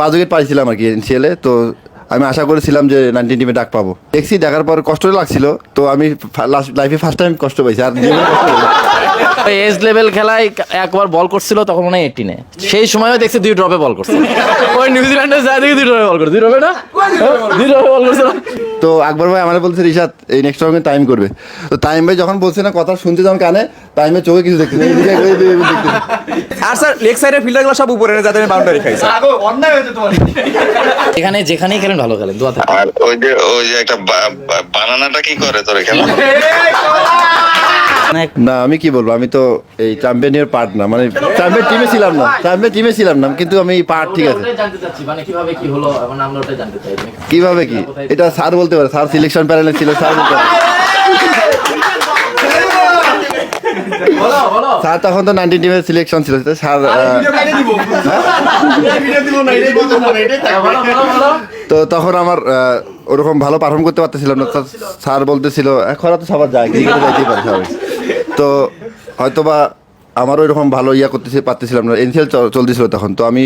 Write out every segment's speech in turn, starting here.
পাঁচ উইকেট পাইছিলাম আর কি এনসিএলে। তো আমি আশা করেছিলাম যে নাইনটিন টিমে ডাক পাবো। দেখছি দেখার পর কষ্ট লাগছিল। তো আমি লাইফে ফার্স্ট টাইম কষ্ট পাইছি আর এজ লেভেল খেলায় একবার বল করছিল তখন মনে হয় এইটিনে সেই সময়ও দেখছি দুই ড্রপে বল করছে। ওই নিউজিল্যান্ডের যায় দেখি দুই ড্রপে বল করছে। দুই ড্রপে না? দুই ড্রপে বল করছে। তো আকবর ভাই আমার বলছে রিশাদ এই নেক্সট রাউন্ডে টাইম করবে। তো টাইম ভাই যখন বলছে না কথা শুনতে যখন কানে টাইমে চোখে কিছু দেখতে আর স্যার লেগ সাইডের ফিল্ডারগুলো সব উপরে যাতে আমি বাউন্ডারি খাই স্যার। এখানে যেখানেই খেলেন ভালো খেলেন দোয়া থাকে আর ওই যে ওই যে একটা বানানাটা কি করে তোর এখানে? না আমি কি বলব? আমি তো এই চ্যাম্পিয়নের পার্ট না মানে চ্যাম্পিয়ন টিমে ছিলাম না চ্যাম্পিয়ন টিমে ছিলাম না কিন্তু আমি পার্ট ঠিক আছে। ওটাই জানতে চাচ্ছি মানে কীভাবে কি হলো এখন আমরা ওটাই জানতে চাই। কীভাবে কি? এটা স্যার বলতে পারে স্যার সিলেকশন প্যানেলে ছিল স্যার বলতে পারে বলো বলো স্যার তখন তো নাইনটিন টিমের সিলেকশন ছিল তো স্যার তো তখন আমার ওরকম ভালো পারফর্ম করতে পারতেছিলাম না স্যার বলতেছিল এখন তো সবার যায় ক্রিকেটে যাইতেই পারে সবাই। তো হয়তোবা আমারও এরকম ভালো ইয়া করতে পারতেছিলাম না এনসিএল চলতেছিল তখন তো আমি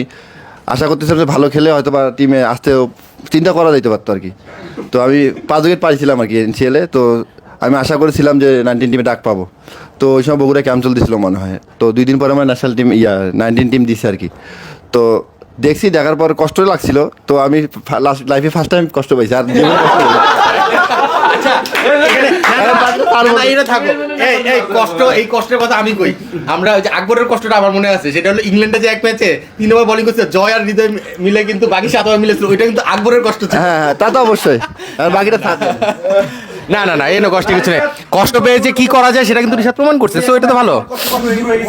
আশা করতেছিলাম যে ভালো খেলে হয়তো বা টিমে আসতেও চিন্তা করা যেতে পারতো আর কি। তো আমি পাঁচ উইকেট পাইছিলাম আর কি এনসিএলে তো আমি আশা করেছিলাম যে নাইনটিন টিমে ডাক পাবো। তো ওই সময় বগুড়া ক্যাম্প চলতেছিল মনে হয়। তো দুই দিন পরে আমার national team yeah nineteen team দিছে আর কি। তো দেখছি দেখার পর কষ্ট লাগছিল। তো আমি লাস্ট লাইফে ফার্স্ট টাইম কষ্ট পাইছি। আর জীবনে না, এই, এই কষ্ট এই কষ্টের কথা আমি কই। আমরা ওই যে আকবরের কষ্টটা আমার মনে আছে। সেটা হলো ইংল্যান্ডে যে এক ম্যাচে তিন ওভার বোলিং করছে জয় আর হৃদয় মিলে কিন্তু বাকি সাত ওভার মিলেছিল। ওইটা কিন্তু আকবরের কষ্ট হ্যাঁ হ্যাঁ তা তো অবশ্যই। আর বাকিটা থাকে। না না না এনো কষ্ট, কিছু নেই। কষ্ট পেয়ে যে কি করা যায় সেটা কিন্তু ঋষাদ প্রমাণ করছে সো এটা তো ভালো।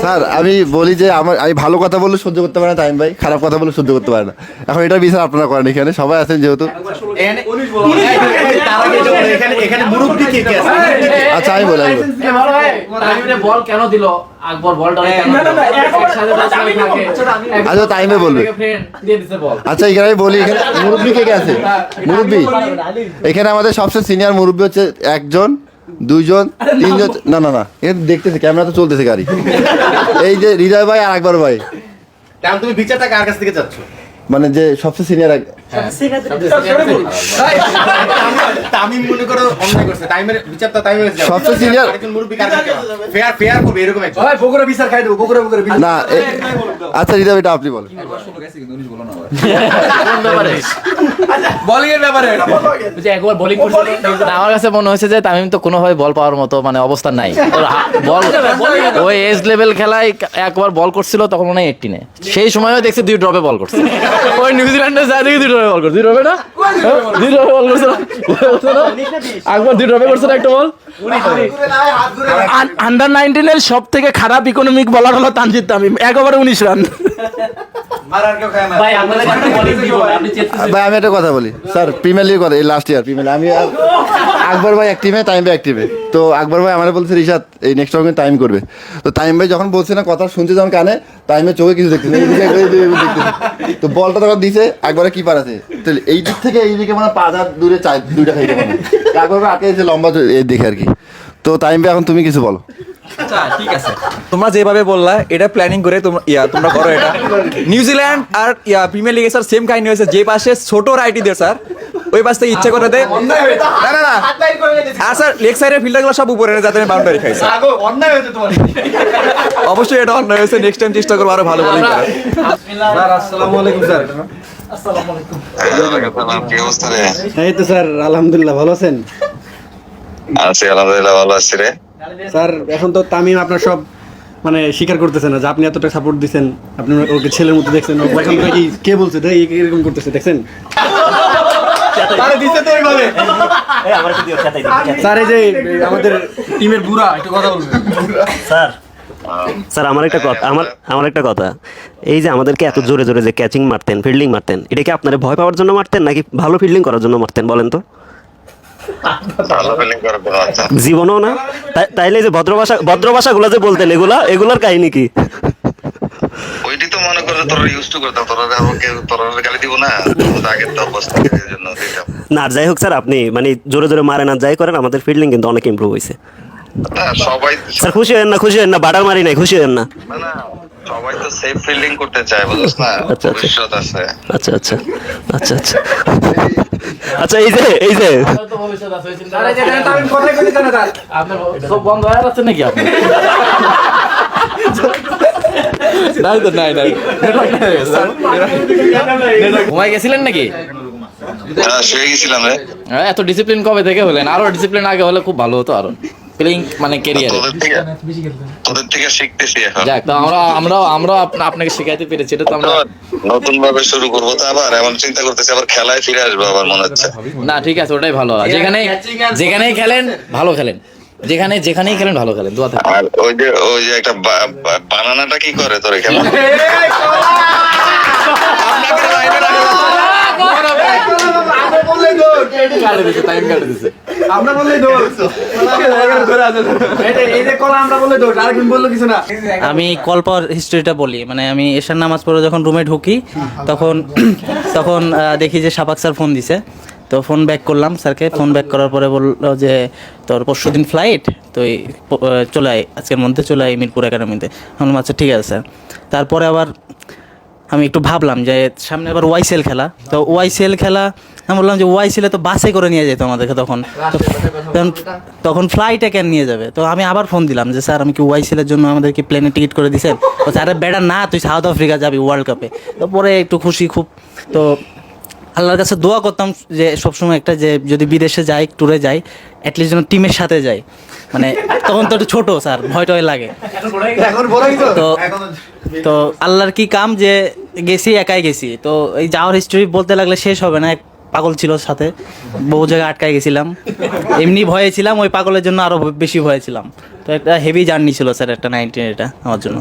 স্যার, আমি বলি যে আমার আমি ভালো কথা বললে সহ্য করতে পারে না টাইম ভাই। খারাপ কথা বলে সহ্য করতে পারে না। এখন এটা বিচার আপনারা করেন এখানে, সবাই আছেন যেহেতু। এখানে- এই, তার আগে যে বলো, এখানে এখানে মুরব্বী কে কে আছে? আচ্ছা আমি বলি বলি। কেন দিল? আকবর বলটা। আচ্ছা, টাইমে বলবে। Friend দিয়ে দিছে বল। আচ্ছা এখানে আমি বলি এখানে মুরব্বী কে কে আছে? মুরব্বী। এখানে আমাদের সবচেয়ে সিনিয়র মুরব্বী হচ্ছে একজন দুইজন তিনজন না। না না এখানে দেখতেছে ক্যামেরা তো চলতেছে গাড়ি। এই যে হৃদয় ভাই আর আকবর ভাই। তুমি বিচারটা কার কাছ থেকে চাচ্ছ? মানে যে সবচেয়ে সিনিয়র মনে আচ্ছা এটা আপনি বলেন। আমার কাছে মনে হয়েছে যে তামিম তো কোনোভাবে বল পাওয়ার মতো মানে অবস্থা নাই। বল ওই এজ লেভেল খেলায় একবার বল করছিল তখন মনে হয় এইটিনে সেই সময়ও দেখছি দুই ড্রপে বল করছে। ওই নিউজিল্যান্ডের যায় দুই ড্রপে বল করছে দুই ড্রপে না দুই ড্রপে বল করছে না করছে না? একবার দুই ড্রপে করছে না একটা বল আন্ডার নাইনটিনের সব থেকে খারাপ ইকোনমিক বলার হলো তানজিদ তামিম। এক ওভারে উনিশ রান ভাই আপনাদের কাছে বোলিং দিব না, আপনি চেষ্টা ভাই আমি একটা কথা বলি। স্যার প্রিমিয়ার লিগ কথা এই লাস্ট ইয়ার প্রিমিয়ার আমি আকবর ভাই টিমে টাইম ভাই টিমে তো আকবর ভাই আমার বলছে, রিশাদ, এই নেক্সট রাউন্ডে টাইম করবে। তো টাইম ভাই যখন বলছে না, কথা শুনছে যখন কানে টাইমে চোখে কিছু এইদিকে তো বলটা তখন দিছে একবারে কি পার আছে। তো এই দিক থেকে এই দিকে মানে পাঁচ হাত দূরে চার, দুইটা খাইতে পারে আকবর ভাই আটকে লম্বা এই দিকে আর কি। তো টাইম ভাই, এখন তুমি কিছু বলো। আচ্ছা ঠিক আছে। তোমরা যেভাবে বললা, এটা প্ল্যানিং করে তোমরা ইয়া, তোমরা করো এটা। নিউজিল্যান্ড আর, ইয়া প্রিমিয়ার লিগে স্যার সেম কাহিনী হয়েছে। যে পাশে ছোট রাইটিদের স্যার ওই পাশ থেকে ইচ্ছা করে দেয় না না না। আর স্যার লেগ সাইডের ফিল্ডারগুলো সব উপরে যাতে আমি বাউন্ডারি খাই স্যার। অবশ্যই এটা অন্যায় হয়েছে। নেক্সট টাইম চেষ্টা করব আরও ভালো বোলিং করার। স্যার আসসালামু আলাইকুম স্যার। কি অবস্থা রে? এই তো স্যার আলহামদুলিল্লাহ ভালো আছেন? আছি আলহামদুলিল্লাহ ভালো আছি রে। স্যার এখন তো তামিম আপনার সব মানে স্বীকার করতেছে না যে আপনি এতটা সাপোর্ট দিচ্ছেন আপনি ওকে ছেলের মতো দেখছেন। এখন তো কে বলছে? এরকম করতেছে দেখছেন আরে দিতে তো ওইভাবে স্যার এই যে আমাদের টিমের বুড়া একটু কথা বলবেন। স্যার স্যার আমার একটা কথা আমার আমার একটা কথা। এই যে আমাদেরকে এত জোরে জোরে যে ক্যাচিং মারতেন ফিল্ডিং মারতেন এটা কি আপনারা ভয় পাওয়ার জন্য মারতেন নাকি ভালো ফিল্ডিং করার জন্য মারতেন বলেন তো? আচ্ছা। জীবনও না? তাই- তাইলে এই যে ভদ্র ভাষা ভদ্র ভাষাগুলো যে বলতেন এগুলা এগুলার কাহিনী কি? ওইটি তো মনে করে তোরা ইউজ টু করতাম তোরা আমাকে তোরা গালি দিব না। আগের তো অবস্থা এই জন্য দিতাম। না যাই হোক স্যার আপনি মানে জোরে জোরে মারেন আর যাই করেন আমাদের ফিল্ডিং কিন্তু অনেক ইমপ্রুভ হয়েছে সবাই স্যার খুশি হয়েন না খুশি হয়েন না বাটার মারি নাই খুশি হয়েন না। না না সবাই তো সেফ ফিল্ডিং করতে চায় বুঝছ না? আচ্ছা, আচ্ছা। আচ্ছা আচ্ছা। আচ্ছা আচ্ছা। আচ্ছা এই যে এই যে। আপনার সব বন্ধ হয়ে যাচ্ছে নাকি আপনি? নাই তো নাই নাই ঘুমাই গেছিলেন নাকি? হ্যাঁ শুয়ে গেছিলাম রে। হ্যাঁ, এত ডিসিপ্লিন কবে থেকে হলেন? আরও ডিসিপ্লিন আগে হলে খুব ভালো হতো আরও। প্লেইং মানে ক্যারিয়ারে তোদের থেকে শিখতেছি এখন। যাক তো আমরা আমরাও আমরাও আপনাকে শেখাইতে পেরেছি এটা তো আমরা নতুন ভাবে শুরু করব তো আবার এমন চিন্তা করতেছি আবার খেলায় ফিরে আসব আবার মনে হচ্ছে। না ঠিক আছে ওটাই ভালো। যেখানে যেখানেই খেলেন ভালো খেলেন। যেখানে যেখানেই খেলেন ভালো খেলেন দোয়া থাকে আর ওই যে ওই যে একটা বানানাটা কি করে তোর এখানে? আমরা বললেই দোষ এই যে কলা আমরা বললে দোষ আরেকজন বলল কিছু না আমি কল পাওয়ার হিস্ট্রিটা বলি। মানে আমি এশার নামাজ পড়ে যখন রুমে ঢুকি তখন তখন দেখি যে সাপাক স্যার ফোন দিছে। তো ফোন ব্যাক করলাম স্যারকে। ফোন ব্যাক করার পরে বলল যে তোর পরশু দিন ফ্লাইট তো এই চলে আয় আজকের মধ্যে চলে আয় মিরপুর একাডেমিতে আমি বললাম, আচ্ছা ঠিক আছে স্যার। তারপরে আবার আমি একটু ভাবলাম যে সামনে আবার ওয়াইসেল খেলা। তো ওয়াইসেল খেলা আমি বললাম যে ওয়াইসেলে তো বাসে করে নিয়ে যেত আমাদেরকে তখন। তো তখন তখন ফ্লাইটে কেন নিয়ে যাবে? তো আমি আবার ফোন দিলাম যে স্যার আমি কি ওয়াইসেলের জন্য আমাদের কি প্লেনে টিকিট করে দিছেন? তো স্যার বেড়া না তুই সাউথ আফ্রিকা যাবি ওয়ার্ল্ড কাপে তো পরে একটু খুশি খুব তো আল্লাহর কাছে দোয়া করতাম যে সবসময় একটা যে যদি বিদেশে যাই ট্যুরে যাই অ্যাটলিস্ট যেন টিমের সাথে যাই। মানে তখন তো একটু ছোটো স্যার ভয় টয় লাগে। তো। তো আল্লাহর কি কাম যে গেছি একাই গেছি। তো এই যাওয়ার হিস্ট্রি বলতে লাগলে শেষ হবে না এক পাগল ছিল সাথে। বহু জায়গায় আটকায় গেছিলাম। এমনি ভয়ে ছিলাম ওই পাগলের জন্য আরও বেশি ভয়ে ছিলাম। তো একটা হেভি জার্নি ছিল স্যার একটা নাইনটিন এটা আমার জন্য।